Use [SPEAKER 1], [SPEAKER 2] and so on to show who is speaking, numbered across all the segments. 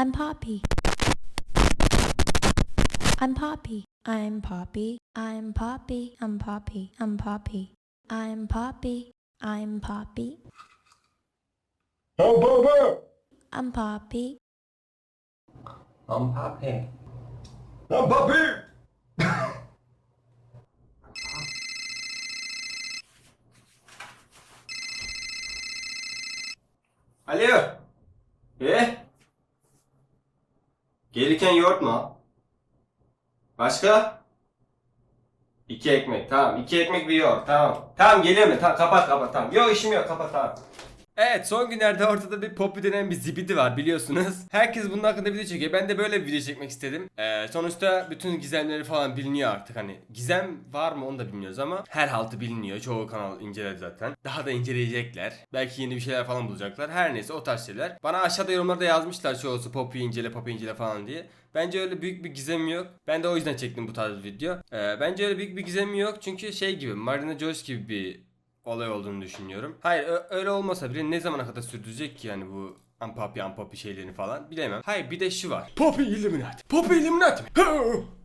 [SPEAKER 1] I'm Poppy. I'm Poppy. I'm Poppy. I'm Poppy. I'm Poppy. I'm Poppy. I'm Poppy. I'm Poppy.
[SPEAKER 2] Lan baba!
[SPEAKER 1] I'm Poppy.
[SPEAKER 3] Lan papi.
[SPEAKER 2] Lan papi!
[SPEAKER 3] Alo. E? Gelirken yoğurt mu? Başka? İki ekmek tamam. iki ekmek bir yoğurt tamam. Tamam geliyorum. Tamam kapat kapat tamam. Yok işim yok kapat tamam. Evet son günlerde ortada bir Poppy denen bir zibidi var biliyorsunuz. Herkes bunun hakkında video çekiyor. Ben de böyle bir video çekmek istedim. Ee, sonuçta bütün gizemleri falan biliniyor artık. Hani gizem var mı onu da bilmiyoruz ama her haltı biliniyor. Çoğu kanal inceledi zaten. Daha da inceleyecekler. Belki yeni bir şeyler falan bulacaklar. Her neyse o tarz şeyler. Bana aşağıda yorumlarda yazmışlar çoğusu Poppy incele Poppy incele falan diye. Bence öyle büyük bir gizemi yok. Ben de o yüzden çektim bu tarz video. Ee, bence öyle büyük bir gizemi yok. Çünkü şey gibi Marina Joyce gibi bir olay olduğunu düşünüyorum. Hayır öyle olmasa bile ne zamana kadar sürdürecek ki yani bu Ampapi Ampapi şeylerini falan bilemem. Hayır bir de şu var. Poppy Illuminati. Poppy Illuminati mi?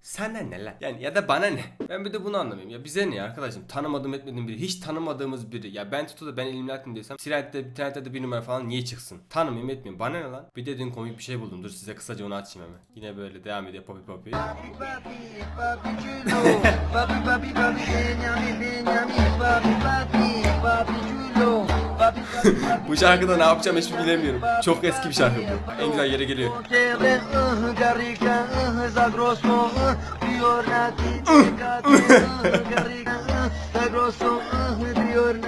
[SPEAKER 3] Sana ne lan? Yani ya da bana ne? Ben bir de bunu anlamıyorum. Ya bize ne arkadaşım? Tanımadığım etmediğim biri. Hiç tanımadığımız biri. Ya ben tutup da ben Illuminati'm desem. Silahette internette de bir numara falan niye çıksın? Tanımayayım etmeyeyim. Bana ne lan? Bir de dün komik bir şey buldum. Dur size kısaca onu açayım hemen. Yine böyle devam ediyor Poppy Poppy.
[SPEAKER 4] Papi, papi chulo, papi, papi,
[SPEAKER 3] Bu şarkıda ne yapacağım hiç bilemiyorum. Çok eski bir şarkı bu. En güzel yere geliyor.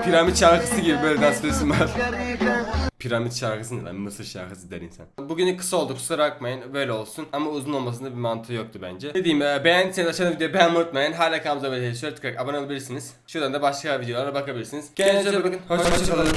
[SPEAKER 3] Piramit şarkısı gibi böyle dans edesim var. Piramit şarkısı ne lan? Mısır şarkısı der insan. Bugün kısa oldu kusura bakmayın. Böyle olsun. Ama uzun olmasında bir mantığı yoktu bence. Dediğim e, beğendiyseniz aşağıda videoyu beğenmeyi unutmayın. Hala kanalımıza abone değilseniz şöyle tıklayarak abone olabilirsiniz. Şuradan da başka videolara bakabilirsiniz. Kendinize bakın. Hoşçakalın.